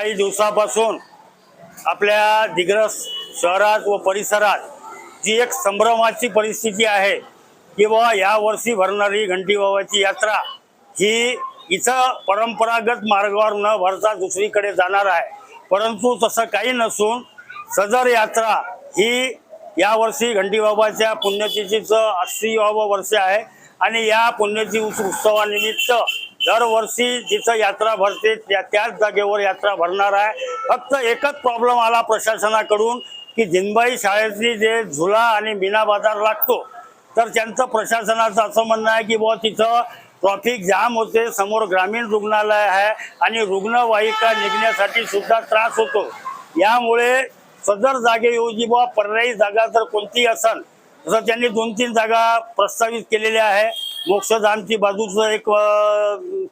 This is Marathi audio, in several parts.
काही दिवसापासून आपल्या दिग्रस शहरात व परिसरात जी एक संभ्रमाची परिस्थिती आहे की बाबा यावर्षी भरणारी घंटी बाबाची यात्रा ही इथं परंपरागत मार्गावर न भरता दुसरीकडे जाणार आहे. परंतु तसं काही नसून सदर यात्रा ही यावर्षी घंटीबाबाच्या पुण्यतिथीचं अस्सीवावं वर्ष आहे. आणि या पुण्यतिथी उत्सवानिमित्त दरवर्षी जिथं यात्रा भरते त्या त्याच जागेवर यात्रा भरणार आहे. फक्त एकच प्रॉब्लेम आला प्रशासनाकडून की जिनबाई शाळेतली जे झुला आणि मीना बाजार लागतो तर त्यांचं प्रशासनाचं असं म्हणणं आहे की बुवा तिथं ट्रॉफिक जाम होते समोर ग्रामीण रुग्णालय आहे आणि रुग्णवाहिका निघण्यासाठी सुद्धा त्रास होतो. यामुळे सदर जागेऐवजी बुवा पर्यायी जागा जर कोणती असेल जसं त्यांनी दोन तीन जागा प्रस्तावित केलेल्या आहे. मोक्षधानची बाजूचं एक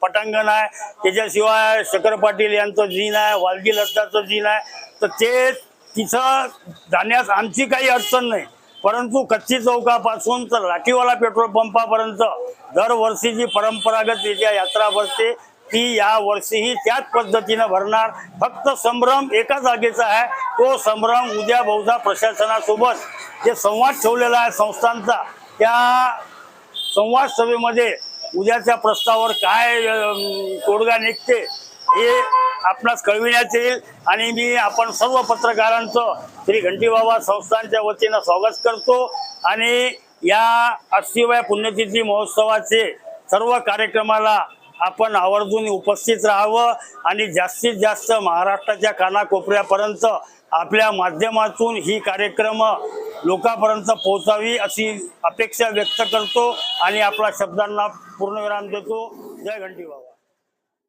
पटांगण आहे. त्याच्याशिवाय शंकर पाटील यांचं जीन आहे वालगी लद्दाचं जीन आहे. तर ते तिथं जाण्यास आमची काही अडचण नाही. परंतु कच्ची चौकापासून तर लाठीवाला पेट्रोल पंपापर्यंत दरवर्षी जी परंपरागत परंपरागतरित्या यात्रा भरते ती या वर्षीही त्याच पद्धतीनं भरणार. फक्त संभ्रम एका जागेचा आहे. तो संभ्रम उद्या बहुधा प्रशासनासोबत जे संवाद ठेवलेला आहे संस्थांचा त्या संवाद सभेमध्ये उद्याच्या प्रस्तावावर काय तोडगा निघते हे आपणास कळविण्यात येईल आणि मी आपण सर्व पत्रकारांचं श्री घंटीबाबा संस्थांच्या वतीनं स्वागत करतो आणि या अस्सीव्या पुण्यतिथी महोत्सवाचे सर्व कार्यक्रमाला आपण आवर्जून उपस्थित राहावं आणि जास्तीत जास्त महाराष्ट्राच्या कानाकोपऱ्यापर्यंत आपल्या माध्यमातून ही कार्यक्रम लोकांपर्यंत पोहोचावी अशी अपेक्षा व्यक्त करतो आणि आपल्या शब्दांना पूर्णविराम देतो. जय घंटी बाबा.